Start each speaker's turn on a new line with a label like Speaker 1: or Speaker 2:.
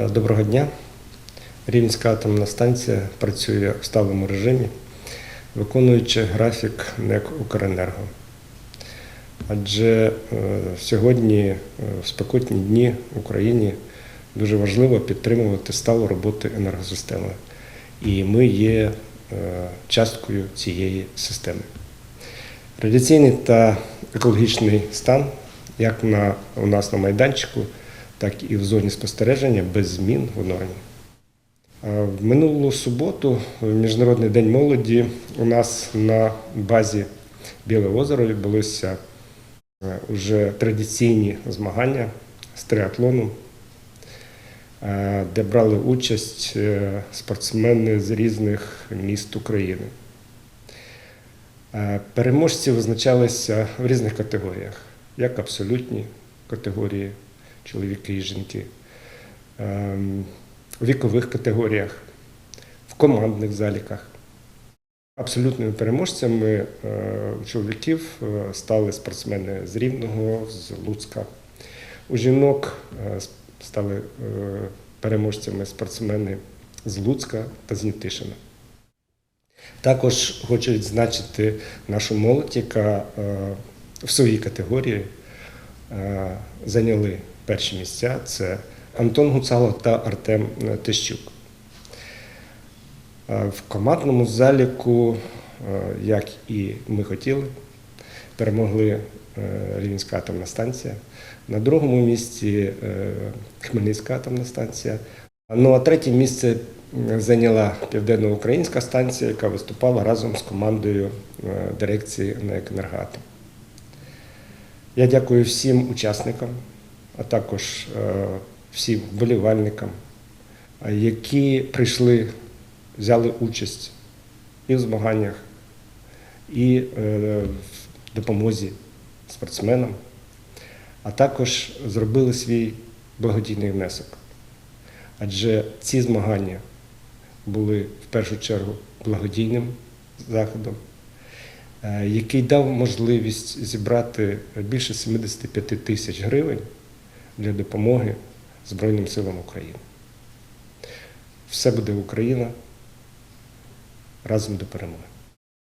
Speaker 1: Е, Доброго дня. Рівненська атомна станція працює в сталому режимі, виконуючи графік НЕК Укренерго. Адже е, сьогодні, е, в спекотні дні в Україні, дуже важливо підтримувати сталу роботу енергосистеми. І ми є часткою цієї системи. Радіаційний та екологічний стан, як на, у нас на майданчику, так і в зоні спостереження без змін в нормі. В минулу суботу, в Міжнародний день молоді, у нас на базі Біле озеро відбулися е, уже традиційні змагання з триатлону, е, де брали участь е, спортсмени з різних міст України. Е, Переможці визначалися в різних категоріях, як абсолютні категорії, чоловіки і жінки, ем, у вікових категоріях, в командних заліках. Абсолютними переможцями е, чоловіків е, стали спортсмени з Рівного, з Луцька. У жінок е, стали переможцями спортсмени з Луцька та з Нітишина. Також хочу відзначити нашу молодь, яка в своїй категорії зайняли перші місця. Це Антон Гуцало та Артем Тищук. Е, В командному заліку, е, як і ми хотіли, перемогли е, Рівненська атомна станція. На другому місці е, Хмельницька атомна станція. Ну а третє місце зайняла Південноукраїнська станція, яка виступала разом з командою е, дирекції НЕК «Енергоатом». Я дякую всім учасникам, а також е, всім вболівальникам, е, які прийшли, взяли участь і в змаганнях, і е, в допомозі спортсменам, а також зробили свій благодійний внесок. Адже ці змагання були в першу чергу благодійним заходом, який дав можливість зібрати більше 75 тисяч гривень для допомоги Збройним силам України. Все буде Україна разом до перемоги.